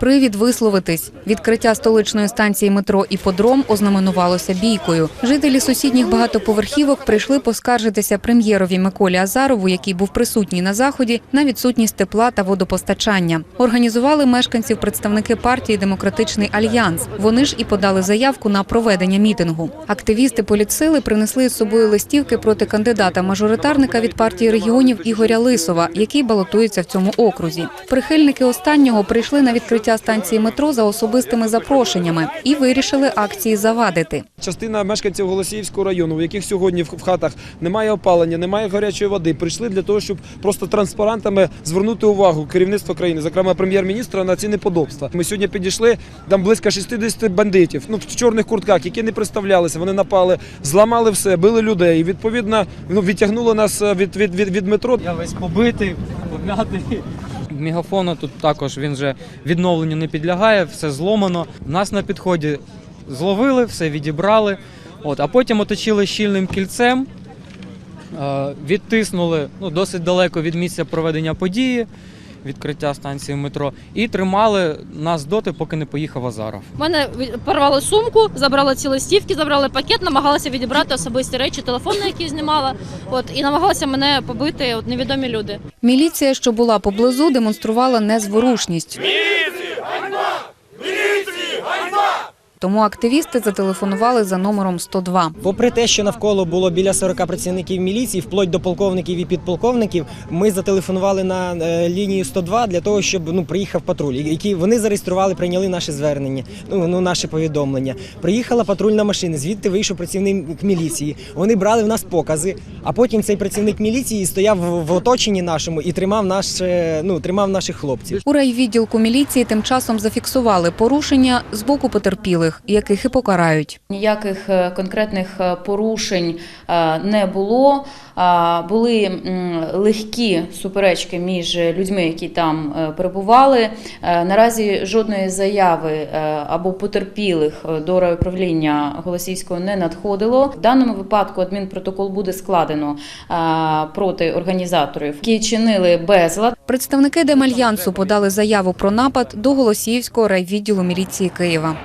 Привід висловитись. Відкриття столичної станції метро «Іподром» ознаменувалося бійкою. Жителі сусідніх багатоповерхівок прийшли поскаржитися прем'єрові Миколі Азарову, який був присутній на заході, на відсутність тепла та водопостачання. Організували мешканців представники партії Демократичний альянс. Вони ж і подали заявку на проведення мітингу. Активісти політсили принесли з собою листівки проти кандидата-мажоритарника від партії регіонів Ігоря Лисова, який балотується в цьому окрузі. Прихильники останнього прийшли на відкриття станції метро за особистими запрошеннями і вирішили акції завадити. Частина мешканців Голосіївського району, у яких сьогодні в в хатах немає опалення, немає гарячої води, прийшли для того, щоб просто транспарантами звернути увагу керівництва країни, зокрема прем'єр-міністра, на ці неподобства. Ми сьогодні підійшли там близько 60 бандитів, ну в чорних куртках, які не представлялися. Вони напали, зламали все, били людей. І відповідно ну, відтягнуло нас е, від, від, від, від метро. Я весь побитий, пом'ятий. Мегафону тут також він вже відновленню не підлягає, все зломано. Нас на підході зловили, все відібрали. От, а потім оточили щільним кільцем, е, відтиснули ну, досить далеко від місця проведення події, відкриття станції метро, і тримали нас доти, поки не поїхав Азаров. У мене від- порвали сумку, забрали ці листівки, забрали пакет, намагалися відібрати особисті речі, телефон, на який знімала. От і намагалися мене побити от невідомі люди. Міліція, що була поблизу, демонструвала незворушність. Тому активісти зателефонували за номером 102. Попри те, що навколо було біля 40 працівників міліції, вплоть до полковників і підполковників, ми зателефонували на е, лінію 102 для того, щоб ну приїхав патруль, які вони зареєстрували, прийняли наше звернення, ну, ну наше повідомлення. Приїхала патрульна машина, звідти вийшов працівник міліції. Вони брали в нас покази, а потім цей працівник міліції стояв в, оточенні нашому і тримав наш, е, ну тримав наших хлопців. У райвідділку міліції тим часом зафіксували порушення з боку потерпілих, яких і покарають. Ніяких е, конкретних е, порушень е, не було. Були легкі суперечки між людьми, які там перебували. Наразі жодної заяви або потерпілих до райуправління Голосівського не надходило. В даному випадку адмінпротокол буде складено проти організаторів, які чинили безлад. Представники Демальянсу подали заяву про напад до Голосіївського райвідділу міліції Києва.